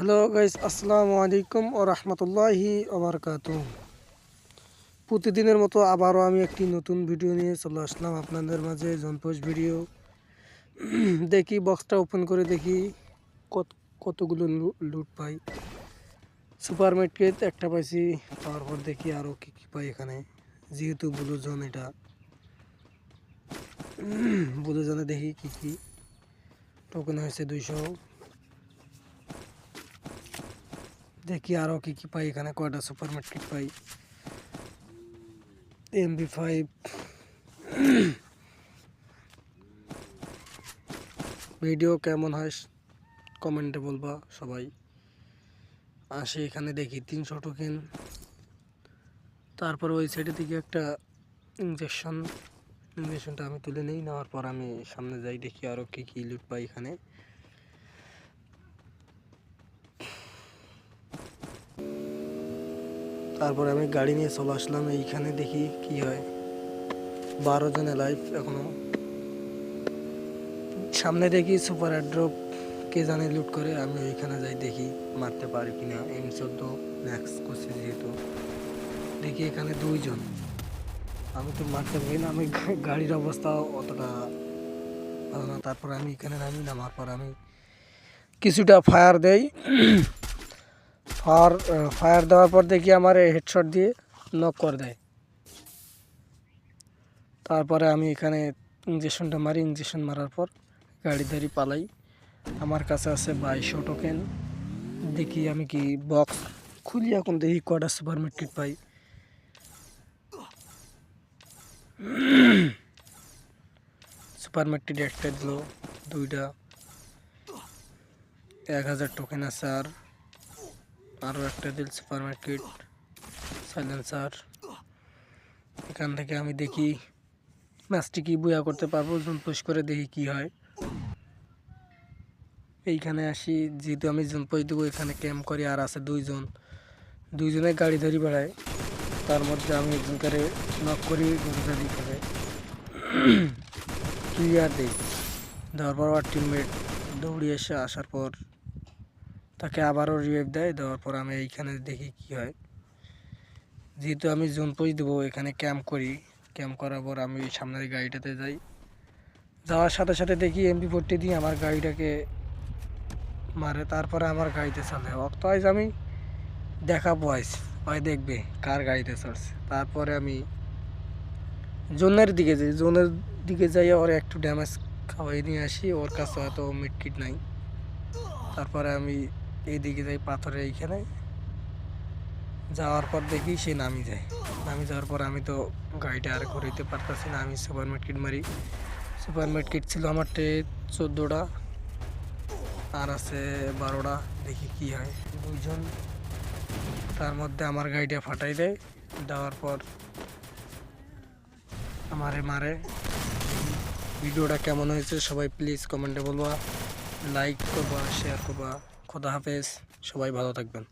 Hello guys আসসালামু আলাইকুম ও রহমতুল্লাহি ওবরকাত প্রতিদিনের মতো আবারও আমি একটি নতুন ভিডিও নিয়ে চলে আসলাম আপনাদের মাঝে জনপোষ ভিডিও দেখি বক্সটা ওপেন করে দেখি কত, কতগুলো লুট পাই। সুপার মার্কেট একটা পাইছি, তারপর দেখি আরও কী কী পাই এখানে। যেহেতু ব্লু জোন এটা। ব্লু জোনে দেখি কী কী। টোকেন হয়েছে দুইশো। দেখি আরও কি কি পাই, এখানে কয়টা সুপার মার্কেট পাই এমবি ফাইভ ভিডিও কেমন হয় কমেন্টে বলবা সবাই। আসে এখানে দেখি তিনশো টোকেন তারপর ওই সাইডে দিকে একটা ইঞ্জেকশন ইঞ্জেকশনটা আমি তুলে নিই, নেওয়ার পর আমি সামনে যাই, দেখি আরও কী কী লুট পাই এখানে। তারপরে আমি গাড়ি নিয়ে চলে আসলাম, এইখানে দেখি কি হয়। বারো জনে লাইফ এখনও। সামনে দেখি সুপার অ্যাড্রপ কে জানে লুট করে, আমি ওইখানে যাই দেখি, মারতে পারি কিনা। এম চোদ্দ ম্যাক্স করছি যেহেতু। দেখি এখানে দুইজন। আমি তো মারতে পারি না, আমি গাড়ির অবস্থা অতটা ভালো না। তারপর আমি এখানে নামি, নামার পর আমি কিছুটা ফায়ার দেই। ফায়ার ফায়ার দেওয়ার পর দেখি আমার হেডশট দিয়ে নক করে দেয়। তারপরে আমি এখানে ইঞ্জেকশনটা মারি ইঞ্জেকশন মারার পর গাড়ি দাড়ি পালাই। আমার কাছে আছে বাইশশো টোকেন দেখি আমি কি বক্স খুলি, এখন দেখি কটা সুপার মার্কেট পাই। সুপার মার্কেট একটা দিল, দুইটা। এক হাজার টোকেন আছে আর আরও একটা দিল সুপার মার্কেট, সাইলেন্সার। এখান থেকে আমি দেখি ম্যাচটি কি বইয়া করতে পারব জুন পুশ করে দেখি কি হয়। এইখানে আসি, যেহেতু আমি জুন পুশ দেবো, এখানে ক্যাম্প করি, আর আছে দুইজন। দুইজনে গাড়ি ধরি বেড়ায়, তার মধ্যে আমি একজনকে নক করি গুরুদারি করে ক্লিয়ার দিই। পর টিমমেট দৌড়িয়ে এসে আসার পর তাকে আবারও রিভাইভ দেয়, দেওয়ার পর আমি এইখানে দেখি কি হয়। যেহেতু আমি জোন পোজ দেবো, এখানে ক্যাম্প করি। ক্যাম্প করার পর আমি সামনের গাড়িটাতে যাই। যাওয়ার সাথে সাথে দেখি এমপি ফোরটি দিয়ে আমার গাড়িটাকে মারে, তারপরে আমার গাড়িতে চলে। অক্ত আজ আমি দেখাবো আইস ওই দেখবে কার গাড়িতে চড়ছে। তারপরে আমি জোনের দিকে যাই। জোনের দিকে যাই ওর একটু ড্যামেজ খাওয়াই নিয়ে আসি। ওর কাছে হয়তো মিটকিট নাই। তারপরে আমি এইদিকে যাই পাথরের এইখানে। যাওয়ার পর দেখি সে নামি যায়। নামি যাওয়ার পর আমি তো গাড়িটা আর ঘুরাইতে পারতাছি না, আমি সুপার মার্কেট মারি। সুপার মার্কেট ছিল আমার টে চোদ্দোটা আর আছে বারোটা, দেখি কি হয়। দুইজন, তার মধ্যে আমার গাড়িটা ফাটাই দেয়। দেওয়ার পর আমারে মারে। ভিডিওটা কেমন হয়েছে সবাই প্লিজ কমেন্টে বলবা। লাইক করবা শেয়ার করবা। খোদা হাফেজ সবাই ভালো থাকবেন।